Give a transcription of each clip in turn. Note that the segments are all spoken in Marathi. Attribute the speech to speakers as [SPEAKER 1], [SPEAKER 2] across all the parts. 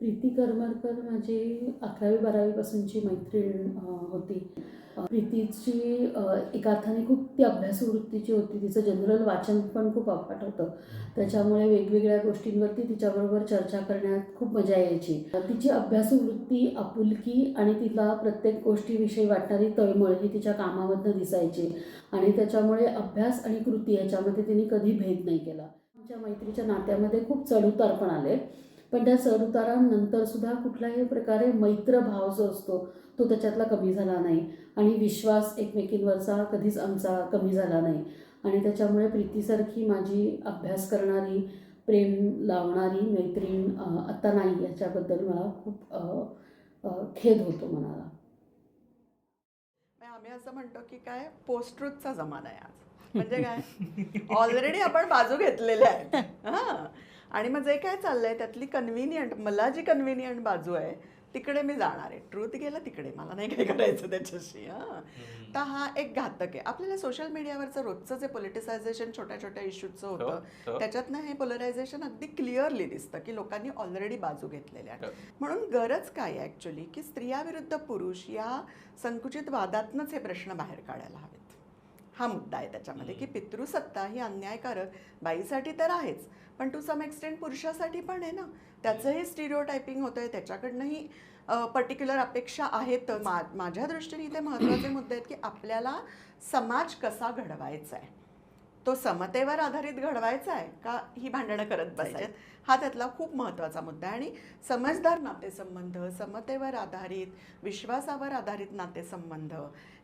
[SPEAKER 1] प्रीती करमरकर माझी अकरावी बारावीपासूनची मैत्रीण होती. प्रीतीची एका अर्थाने खूप ती अभ्यासू वृत्तीची होती. तिचं जनरल वाचन पण खूप अफाट होतं. त्याच्यामुळे वेगवेगळ्या गोष्टींवरती तिच्याबरोबर चर्चा करण्यात खूप मजा यायची. तिची अभ्यासू वृत्ती आपुलकी आणि तिला प्रत्येक गोष्टीविषयी वाटणारी तळमळ ही तिच्या कामामधनं दिसायची. आणि त्याच्यामुळे अभ्यास आणि कृती याच्यामध्ये तिने कधी भेद नाही केला. आमच्या मैत्रीच्या नात्यामध्ये खूप चढउतार पण आले. पण त्या चढउतारांनंतर सुद्धा कुठल्याही प्रकारे मैत्र भाव जो असतो तो त्याच्यातला कमी झाला नाही. आणि विश्वास एकमेकींवरचा कधीच आमचा कमी झाला नाही. आणि त्याच्यामुळे प्रीतीसारखी माझी अभ्यास करणारी प्रेम लावणारी मैत्रीण आता आत्ता नाही याच्याबद्दल मला खूप खेद होतो मनाला.
[SPEAKER 2] आम्ही असं म्हणतो की काय पोस्ट ट्रूथचा जमाना आहे आज. म्हणजे काय ऑलरेडी आपण बाजू घेतलेल्या आहेत. हां. आणि मग जे काय चाललंय त्यातली कन्व्हिनियंट मला जी कन्व्हिनियंट बाजू आहे तिकडे मी जाणार आहे. ट्रूथ गेलं तिकडे. मला नाही काय करायचं त्याच्याशी हां. तर हा एक घातक आहे. आपल्याला सोशल मीडियावरचं रोजचं जे पोलिटिसायझेशन छोट्या छोट्या इश्यूचं होतं
[SPEAKER 3] हो.
[SPEAKER 2] त्याच्यातनं हे पोलरायझेशन अगदी क्लिअरली दिसतं की लोकांनी ऑलरेडी बाजू घेतलेल्या
[SPEAKER 3] हो.
[SPEAKER 2] म्हणून गरज काय आहे ॲक्च्युली की स्त्रिया विरुद्ध पुरुष या संकुचित वादातनंच हे प्रश्न बाहेर काढायला हवेत. हा मुद्दा आहे त्याच्यामध्ये की पितृसत्ता ही अन्यायकारक बाईसाठी तर आहेच पण टू सम एक्सटेंट पुरुषासाठी पण आहे ना. त्याचंही स्टिरिओ टायपिंग होतंय. त्याच्याकडनंही पर्टिक्युलर अपेक्षा आहेत. मा माझ्या दृष्टीने इथे महत्त्वाचे मुद्दे आहेत की आपल्याला समाज कसा घडवायचा आहे तो समतेवर आधारित घडवायचा आहे का ही भांडणं करत बसायत हा त्यातला खूप महत्त्वाचा मुद्दा आहे. आणि समजदार नातेसंबंध समतेवर आधारित विश्वासावर आधारित नातेसंबंध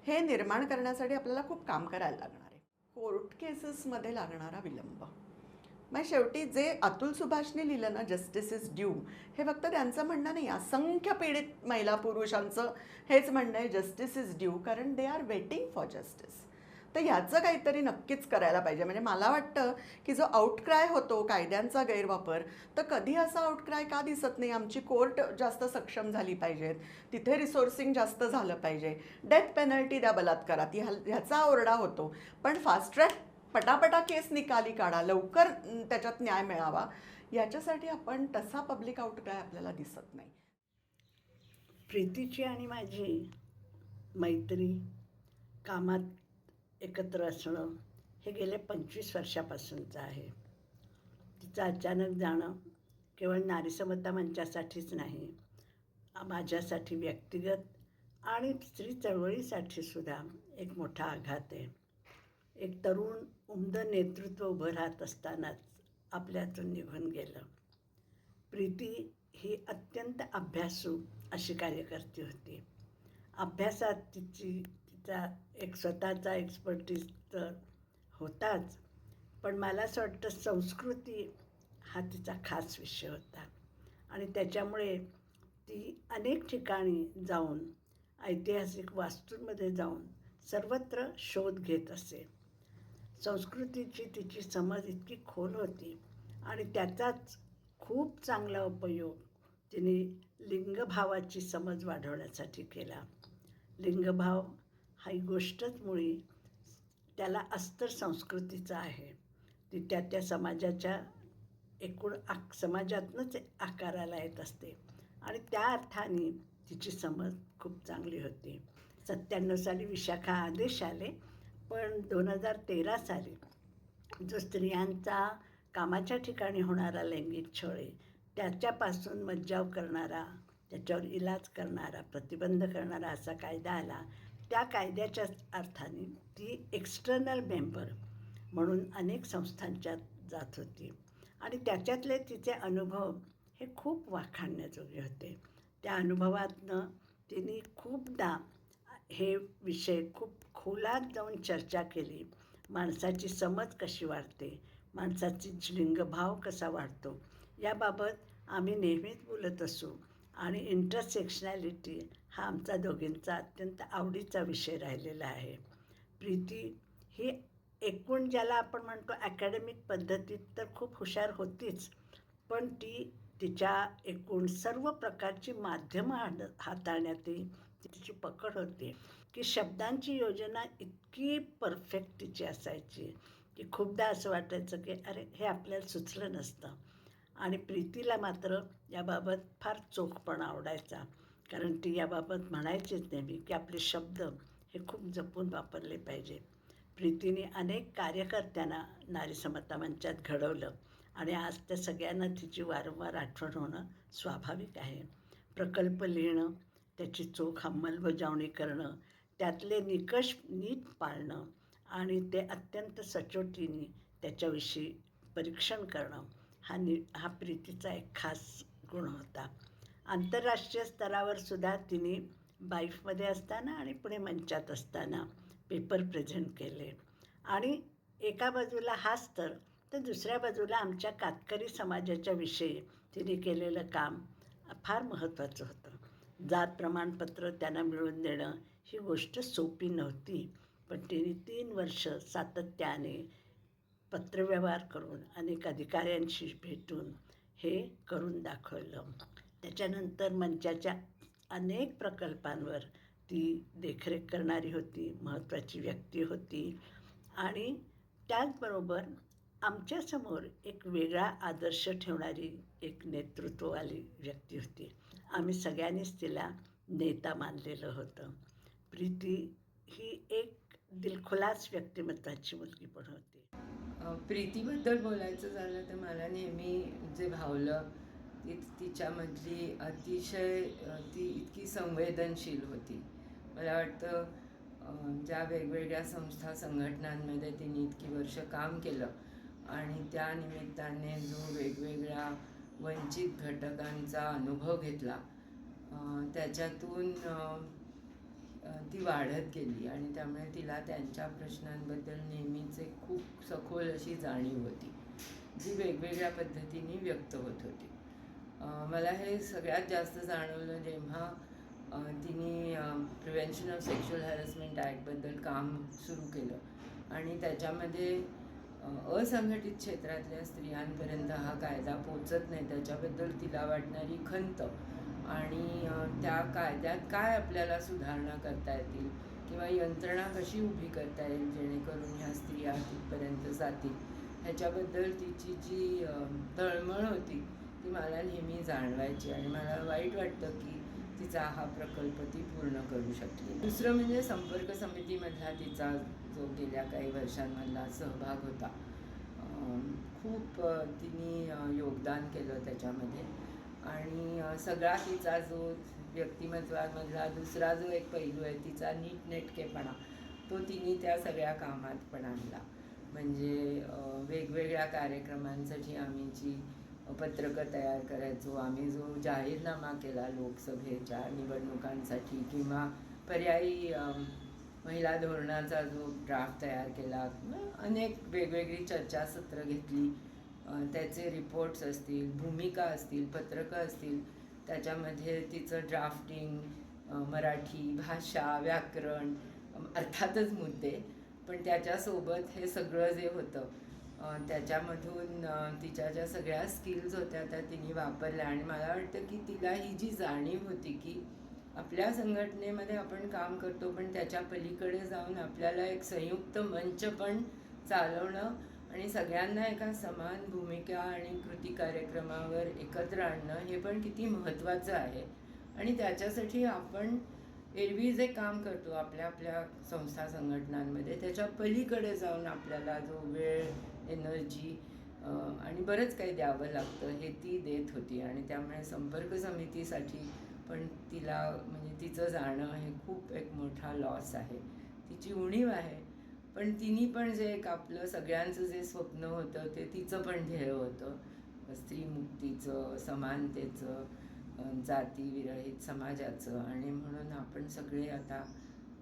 [SPEAKER 2] हे निर्माण करण्यासाठी आपल्याला खूप काम करायला लागणार आहे. कोर्ट केसेसमध्ये लागणारा विलंब. मग शेवटी जे अतुल सुभाषने लिहिलं ना जस्टिस इज ड्यू हे फक्त त्यांचं म्हणणं नाही असंख्य पीडित महिला पुरुषांचं हेच म्हणणं आहे जस्टिस इज ड्यू कारण they are waiting for justice तर ह्याचं काहीतरी नक्कीच करायला पाहिजे. म्हणजे मला वाटतं की जो आउटक्राय होतो कायद्यांचा गैरवापर तर कधी असा आउटक्राय का दिसत नाही? आमची कोर्ट जास्त सक्षम झाली पाहिजेत. तिथे रिसोर्सिंग जास्त झालं पाहिजे. डेथ पेनल्टी द्या बलात्कारात ह्या ह्याचा ओरडा होतो. पण फास्ट ट्रॅक पटापटा केस निकाली काढा लवकर त्याच्यात न्याय मिळावा. याच्यासाठी आपण तसा पब्लिक आउटक्राय आपल्याला दिसत नाही.
[SPEAKER 4] प्रीतीची आणि माझी मैत्री कामात एकत्र असणं हे गेले पंचवीस वर्षापासूनचं आहे. तिचं अचानक जाणं केवळ नारी समता मंचासाठीच नाही माझ्यासाठी व्यक्तिगत आणि स्त्री चळवळीसाठी सुद्धा एक मोठा आघात आहे. एक तरुण उमद नेतृत्व उभं राहत असतानाच आपल्यातून निघून गेलं. प्रीती ही अत्यंत अभ्यासू अशी कार्यकर्ती होती. अभ्यासात तिची तिचा एक स्वतःचा एक्सपर्टीज तर होताच पण मला असं वाटतं संस्कृती हा तिचा खास विषय होता. आणि त्याच्यामुळे ती अनेक ठिकाणी जाऊन ऐतिहासिक वास्तूंमध्ये जाऊन सर्वत्र शोध घेत असे. संस्कृतीची तिची समज इतकी खोल होती आणि त्याचाच खूप चांगला उपयोग तिने लिंगभावाची समज वाढवण्यासाठी केला. लिंगभाव हा ही गोष्टच मुळी त्याला अस्तर संस्कृतीचा आहे. ती त्या त्या समाजाच्या एकूण आक समाजातनंच आकाराला येत असते आणि त्या अर्थाने तिची समज खूप चांगली होती. सत्त्याण्णव साली विशाखा आदेश आले पण दोन हजार तेरा साली जो स्त्रियांचा कामाच्या ठिकाणी होणारा लैंगिक छळ त्याच्यापासून मज्जाव करणारा त्याच्यावर इलाज करणारा प्रतिबंध करणारा असा कायदा आला त्या कायद्याच्याच अर्थाने ती एक्स्टर्नल मेंबर म्हणून अनेक संस्थांच्यात जात होती. आणि त्याच्यातले तिचे अनुभव हे खूप वाखाणण्याजोगे होते. त्या अनुभवातनं तिने खूपदा हे विषय खूप खोलात जाऊन चर्चा केली. माणसाची समज कशी वाढते? माणसाची लिंगभाव कसा वाढतो? याबाबत आम्ही नेहमीच बोलत असू. आणि इंटरसेक्शनॅलिटी हा आमचा दोघींचा अत्यंत आवडीचा विषय राहिलेला आहे. प्रीती ही एकूण ज्याला आपण म्हणतो अकॅडमिक पद्धतीत तर खूप हुशार होतीच पण ती तिच्या एकूण सर्व प्रकारची माध्यमं हाड हाताळण्यातही तिची पकड होती. की शब्दांची योजना इतकी परफेक्ट तिची असायची की खूपदा असं वाटायचं की अरे हे आपल्याला सुचलं नसतं. आणि प्रीतीला मात्र याबाबत फार चोखपणा आवडायचा. कारण ती याबाबत म्हणायचीच नेहमी की आपले शब्द हे खूप जपून वापरले पाहिजे. प्रीतीने अनेक कार्यकर्त्यांना नारी समता मंचात घडवलं आणि आज त्या सगळ्यांना तिची वारंवार आठवण होणं स्वाभाविक आहे. प्रकल्प लिहिणं त्याची चोख अंमलबजावणी करणं त्यातले निकष नीट पाळणं आणि ते अत्यंत सचोटीने त्याच्याविषयी परीक्षण करणं हा नि हा प्रीतीचा एक खास गुण होता. आंतरराष्ट्रीय स्तरावर सुद्धा तिने बाईफमध्ये असताना आणि पुणे मंचात असताना पेपर प्रेझेंट केले. आणि एका बाजूला हाच तर तर दुसऱ्या बाजूला आमच्या कातकरी समाजाच्या विषयी तिने केलेलं काम फार महत्त्वाचं होतं. जात प्रमाणपत्र त्यांना मिळवून देणं ही गोष्ट सोपी नव्हती. पण तिने तीन वर्ष सातत्याने पत्रव्यवहार करून अनेक अधिकाऱ्यांशी भेटून हे करून दाखवलं. त्याच्यानंतर मंचाच्या अनेक प्रकल्पांवर ती देखरेख करणारी होती महत्त्वाची व्यक्ती होती आणि त्याचबरोबर आमच्यासमोर एक वेगळा आदर्श ठेवणारी एक नेतृत्ववाली व्यक्ती होती. आम्ही सगळ्यांनीच तिला नेता मानलेलं होतं. प्रीती ही एक दिलखुलास व्यक्तिमत्वाची मुलगी पण होती.
[SPEAKER 3] प्रीतीबद्दल बोलायचं झालं तर मला नेहमी जे भावलं ती तिच्यामधली अतिशय ती इतकी संवेदनशील होती. मला वाटतं ज्या वेगवेगळ्या संस्था संघटनांमध्ये तिने इतकी वर्ष काम केलं आणि त्या निमित्ताने जो वेगवेगळ्या वंचित घटकांचा अनुभव घेतला. त्याच्यातून ती वाढत गेली आणि त्यामुळे तिला त्यांच्या प्रश्नांबद्दल नेहमीच एक खूप सखोल अशी जाणीव होती जी वेगवेगळ्या पद्धतीने व्यक्त होत होती. मला हे सगळ्यात जास्त जाणवलं जेव्हा तिने प्रिव्हेन्शन ऑफ सेक्शुअल हॅरसमेंट ॲक्टबद्दल काम सुरू केलं आणि त्याच्यामध्ये असंघटित क्षेत्रातल्या स्त्रियांपर्यंत हा कायदा पोचत नाही. त्याच्याबद्दल तिला वाटणारी खंत आणि त्या कायद्यात काय आपल्याला सुधारणा करता येतील किंवा यंत्रणा कशी उभी करता येईल जेणेकरून ह्या स्त्रिया तिथपर्यंत जातील ह्याच्याबद्दल तिची जी तळमळ होती ती मला नेहमी जाणवायची आणि मला वाईट वाटतं की तिचा हा प्रकल्प ती पूर्ण करू शकली दुसरं म्हणजे संपर्क समितीमधला तिचा जो गेल्या काही वर्षांमधला सहभाग होता खूप तिने योगदान केलं त्याच्यामध्ये. आणि सगळा तिचा जो व्यक्तिमत्वामधला दुसरा जो एक पैलू आहे तिचा नीटनेटकेपणा तो तिने त्या सगळ्या कामात पण आणला. म्हणजे वेगवेगळ्या कार्यक्रमांसाठी आम्ही जी पत्रकं तयार करायचो. आम्ही जो जाहीरनामा केला लोकसभेच्या निवडणुकांसाठी किंवा पर्यायी महिला धोरणाचा जो ड्राफ्ट तयार केला अनेक वेगवेगळी चर्चासत्र घेतली. त्याचे रिपोर्ट्स असतील भूमिका असतील पत्रकं असतील. त्याच्यामध्ये तिचं ड्राफ्टिंग मराठी भाषा व्याकरण अर्थातच मुद्दे. पण त्याच्यासोबत हे सगळं जे होतं त्याच्यामधून तिच्या ज्या सगळ्या स्किल्स होत्या त्या तिने वापरल्या. आणि मला वाटतं की तिला ही जी जाणीव होती की आपल्या संघटनेमध्ये आपण काम करतो पण त्याच्या पलीकडे जाऊन आपल्याला एक संयुक्त मंच पण चालवणं आणि सगळ्यांना एका समान भूमिका आणि कृती कार्यक्रमावर एकत्र आणणं हे पण किती महत्त्वाचं आहे. आणि त्याच्यासाठी आपण एरवी जे काम करतो आपल्या आपल्या संस्था संघटनांमध्ये त्याच्या पलीकडे जाऊन आपल्याला जो वेळ एनर्जी आणि बरंच काही द्यावं लागतं हे ती देत होती. आणि त्यामुळे संपर्क समितीसाठी पण तिला म्हणजे तिचं जाणं हे खूप एक मोठा लॉस आहे. तिची उणीव आहे. पण तिने पण जे एक आपलं सगळ्यांचं जे स्वप्न होतं ते तिचं पण ध्येय होतं. स्त्रीमुक्तीचं समानतेचं जाती जातीविरहित समाजाचं. आणि म्हणून आपण सगळे आता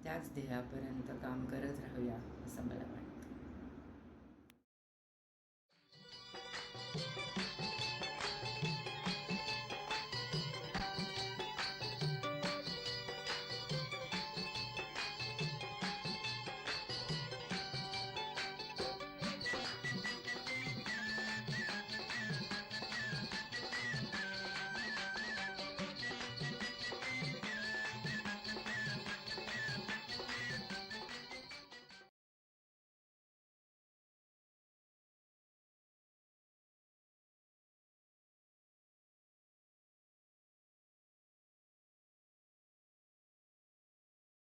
[SPEAKER 3] त्याच ध्येयापर्यंत काम करत राहूया असं मला वाटतं.